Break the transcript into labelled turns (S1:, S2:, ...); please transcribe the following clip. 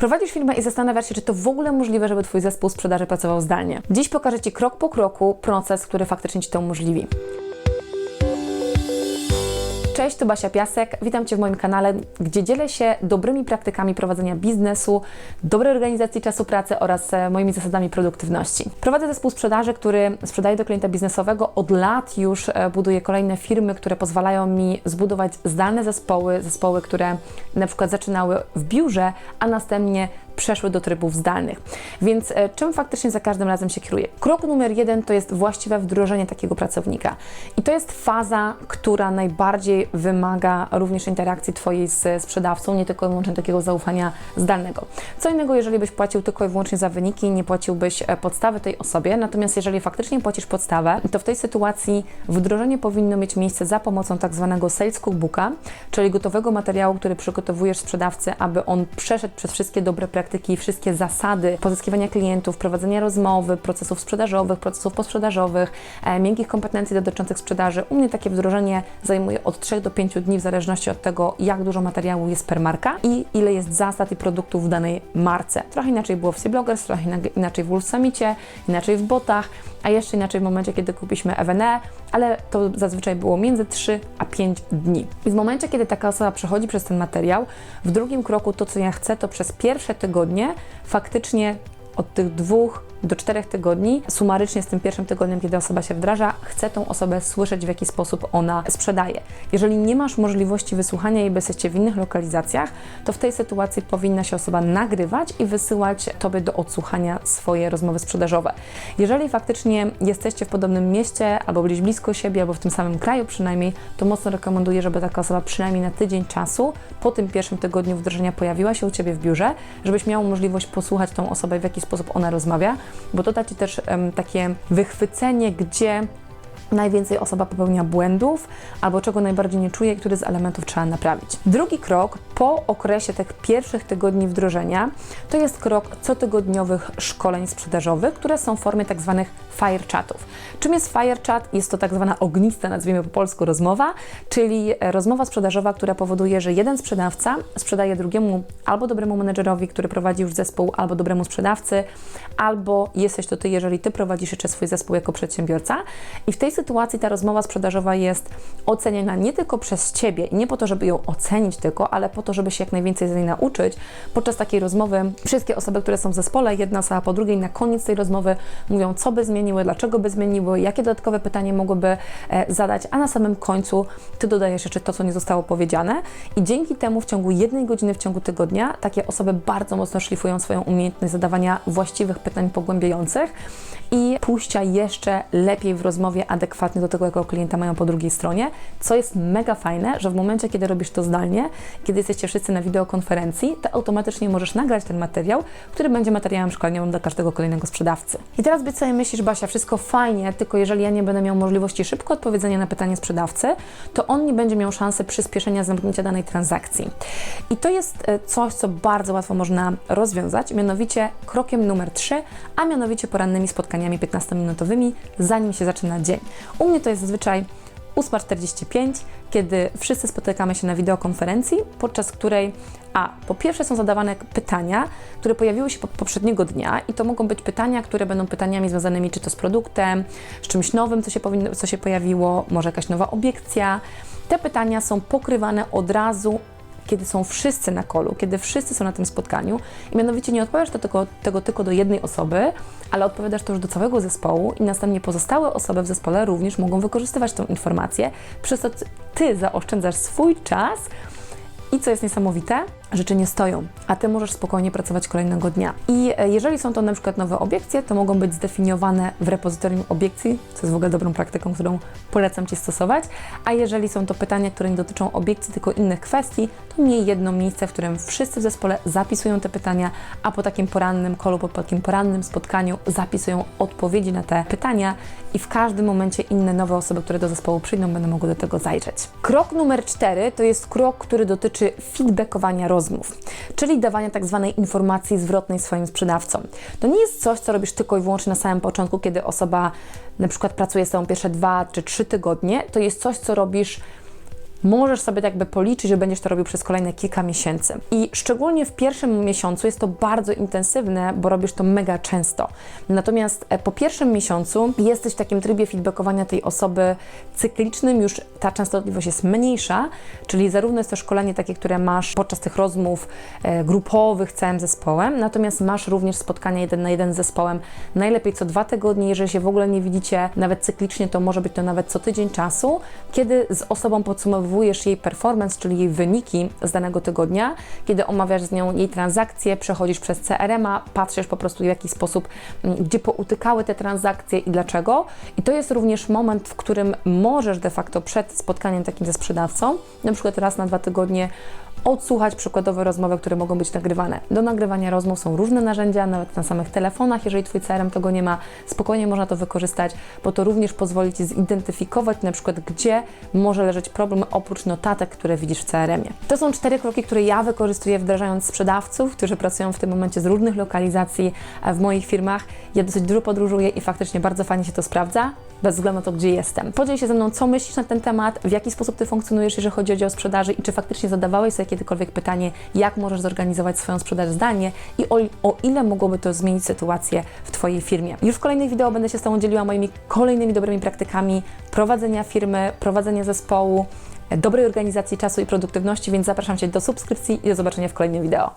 S1: Prowadzisz firmę i zastanawiasz się, czy to w ogóle możliwe, żeby Twój zespół sprzedaży pracował zdalnie. Dziś pokażę Ci krok po kroku proces, który faktycznie Ci to umożliwi. Cześć, to Basia Piasek. Witam Cię w moim kanale, gdzie dzielę się dobrymi praktykami prowadzenia biznesu, dobrej organizacji czasu pracy oraz e, moimi zasadami produktywności. Prowadzę zespół sprzedaży, który sprzedaje do klienta biznesowego. Od lat już e, buduję kolejne firmy, które pozwalają mi zbudować zdalne zespoły, zespoły, które na przykład zaczynały w biurze, a następnie przeszły do trybów zdalnych. Więc e, czym faktycznie za każdym razem się kieruję? Krok numer jeden to jest właściwe wdrożenie takiego pracownika. I to jest faza, która najbardziej wymaga również interakcji Twojej z sprzedawcą, nie tylko i wyłącznie takiego zaufania zdalnego. Co innego, jeżeli byś płacił tylko i wyłącznie za wyniki nie płaciłbyś e, podstawy tej osobie, natomiast jeżeli faktycznie płacisz podstawę, to w tej sytuacji wdrożenie powinno mieć miejsce za pomocą tak zwanego sales cookbooka, czyli gotowego materiału, który przygotowujesz sprzedawcy, aby on przeszedł przez wszystkie dobre praktyki, wszystkie zasady pozyskiwania klientów, prowadzenia rozmowy, procesów sprzedażowych, procesów posprzedażowych, e, miękkich kompetencji dotyczących sprzedaży. U mnie takie wdrożenie zajmuje od 3 do 5 dni, w zależności od tego, jak dużo materiału jest per marka i ile jest zasad i produktów w danej marce. Trochę inaczej było w C-Bloggers, trochę inaczej w Wolf inaczej w botach, a jeszcze inaczej w momencie, kiedy kupiliśmy FNE, ale to zazwyczaj było między 3 a 5 dni. I w momencie, kiedy taka osoba przechodzi przez ten materiał, w drugim kroku to, co ja chcę, to przez pierwsze tygodnie faktycznie od tych dwóch do czterech tygodni, sumarycznie z tym pierwszym tygodniem, kiedy osoba się wdraża, chcę tą osobę słyszeć, w jaki sposób ona sprzedaje. Jeżeli nie masz możliwości wysłuchania jej, bo jesteście w innych lokalizacjach, to w tej sytuacji powinna się osoba nagrywać i wysyłać Tobie do odsłuchania swoje rozmowy sprzedażowe. Jeżeli faktycznie jesteście w podobnym mieście, albo gdzieś blisko siebie, albo w tym samym kraju przynajmniej, to mocno rekomenduję, żeby taka osoba przynajmniej na tydzień czasu po tym pierwszym tygodniu wdrożenia pojawiła się u Ciebie w biurze, żebyś miał możliwość posłuchać tą osobę, w jaki sposób ona rozmawia, bo to da Ci też um, takie wychwycenie, gdzie najwięcej osoba popełnia błędów albo czego najbardziej nie czuje, który z elementów trzeba naprawić. Drugi krok po okresie tych pierwszych tygodni wdrożenia to jest krok cotygodniowych szkoleń sprzedażowych, które są w formie tak zwanych fire chatów. Czym jest fire chat? Jest to tak zwana ognista, nazwijmy po polsku, rozmowa, czyli rozmowa sprzedażowa, która powoduje, że jeden sprzedawca sprzedaje drugiemu albo dobremu menedżerowi, który prowadzi już zespół, albo dobremu sprzedawcy, albo jesteś to ty, jeżeli ty prowadzisz jeszcze swój zespół jako przedsiębiorca. I w tej sytuacji ta rozmowa sprzedażowa jest oceniana nie tylko przez ciebie nie po to, żeby ją ocenić tylko, ale po to, żeby się jak najwięcej z niej nauczyć. Podczas takiej rozmowy wszystkie osoby, które są w zespole, jedna osoba po drugiej, na koniec tej rozmowy mówią, co by zmieniły, dlaczego by zmieniły, jakie dodatkowe pytanie mogłyby e, zadać, a na samym końcu ty dodajesz jeszcze to, co nie zostało powiedziane. I dzięki temu w ciągu jednej godziny w ciągu tygodnia takie osoby bardzo mocno szlifują swoją umiejętność zadawania właściwych pytań pogłębiających i pójścia jeszcze lepiej w rozmowie adekwatnie do tego, jakiego klienta mają po drugiej stronie, co jest mega fajne, że w momencie, kiedy robisz to zdalnie, kiedy jesteście wszyscy na wideokonferencji, to automatycznie możesz nagrać ten materiał, który będzie materiałem szkoleniowym dla każdego kolejnego sprzedawcy. I teraz być sobie myślisz, Basia, wszystko fajnie, tylko jeżeli ja nie będę miał możliwości szybko odpowiedzenia na pytanie sprzedawcy, to on nie będzie miał szansy przyspieszenia zamknięcia danej transakcji. I to jest e, coś, co bardzo łatwo można rozwiązać, mianowicie krokiem numer 3, a mianowicie porannymi spotkaniami 15-minutowymi, zanim się zaczyna dzień. U mnie to jest zazwyczaj 8.45, kiedy wszyscy spotykamy się na wideokonferencji, podczas której a po pierwsze są zadawane pytania, które pojawiły się poprzedniego dnia i to mogą być pytania, które będą pytaniami związanymi czy to z produktem, z czymś nowym, co się, powinno, co się pojawiło, może jakaś nowa obiekcja. Te pytania są pokrywane od razu kiedy są wszyscy na kolu, kiedy wszyscy są na tym spotkaniu. I mianowicie nie odpowiadasz tego, tego tylko do jednej osoby, ale odpowiadasz to już do całego zespołu i następnie pozostałe osoby w zespole również mogą wykorzystywać tą informację, przez to Ty zaoszczędzasz swój czas. I co jest niesamowite, rzeczy nie stoją, a Ty możesz spokojnie pracować kolejnego dnia. I e, jeżeli są to na przykład nowe obiekcje, to mogą być zdefiniowane w repozytorium obiekcji, co jest w ogóle dobrą praktyką, którą polecam Ci stosować, a jeżeli są to pytania, które nie dotyczą obiekcji, tylko innych kwestii, to miej jedno miejsce, w którym wszyscy w zespole zapisują te pytania, a po takim porannym kolu, po takim porannym spotkaniu zapisują odpowiedzi na te pytania i w każdym momencie inne nowe osoby, które do zespołu przyjdą, będą mogły do tego zajrzeć. Krok numer cztery to jest krok, który dotyczy feedbackowania rozmów rozmów, czyli dawania tak zwanej informacji zwrotnej swoim sprzedawcom. To nie jest coś, co robisz tylko i wyłącznie na samym początku, kiedy osoba na przykład pracuje z tobą pierwsze dwa czy trzy tygodnie. To jest coś, co robisz możesz sobie tak jakby policzyć, że będziesz to robił przez kolejne kilka miesięcy. I szczególnie w pierwszym miesiącu jest to bardzo intensywne, bo robisz to mega często. Natomiast e, po pierwszym miesiącu jesteś w takim trybie feedbackowania tej osoby cyklicznym, już ta częstotliwość jest mniejsza, czyli zarówno jest to szkolenie takie, które masz podczas tych rozmów e, grupowych całym zespołem, natomiast masz również spotkania jeden na jeden z zespołem, najlepiej co dwa tygodnie, jeżeli się w ogóle nie widzicie, nawet cyklicznie, to może być to nawet co tydzień czasu, kiedy z osobą podsumowujesz jej performance, czyli jej wyniki z danego tygodnia, kiedy omawiasz z nią jej transakcje, przechodzisz przez CRM-a, patrzysz po prostu w jaki sposób, m, gdzie poutykały te transakcje i dlaczego. I to jest również moment, w którym możesz de facto przed spotkaniem takim ze sprzedawcą, na przykład raz na dwa tygodnie, odsłuchać przykładowe rozmowy, które mogą być nagrywane. Do nagrywania rozmów są różne narzędzia, nawet na samych telefonach, jeżeli Twój CRM tego nie ma, spokojnie można to wykorzystać, bo to również pozwoli Ci zidentyfikować na przykład, gdzie może leżeć problem oprócz notatek, które widzisz w CRM-ie. To są cztery kroki, które ja wykorzystuję wdrażając sprzedawców, którzy pracują w tym momencie z różnych lokalizacji e, w moich firmach. Ja dosyć dużo podróżuję i faktycznie bardzo fajnie się to sprawdza, bez względu na to, gdzie jestem. Podziel się ze mną, co myślisz na ten temat, w jaki sposób Ty funkcjonujesz, jeżeli chodzi o dział sprzedaży i czy faktycznie zadawałeś sobie kiedykolwiek pytanie, jak możesz zorganizować swoją sprzedaż zdalnie i o, o ile mogłoby to zmienić sytuację w Twojej firmie. Już w kolejnych wideo będę się z Tobą dzieliła moimi kolejnymi dobrymi praktykami prowadzenia firmy, prowadzenia zespołu, dobrej organizacji czasu i produktywności, więc zapraszam Cię do subskrypcji i do zobaczenia w kolejnym wideo.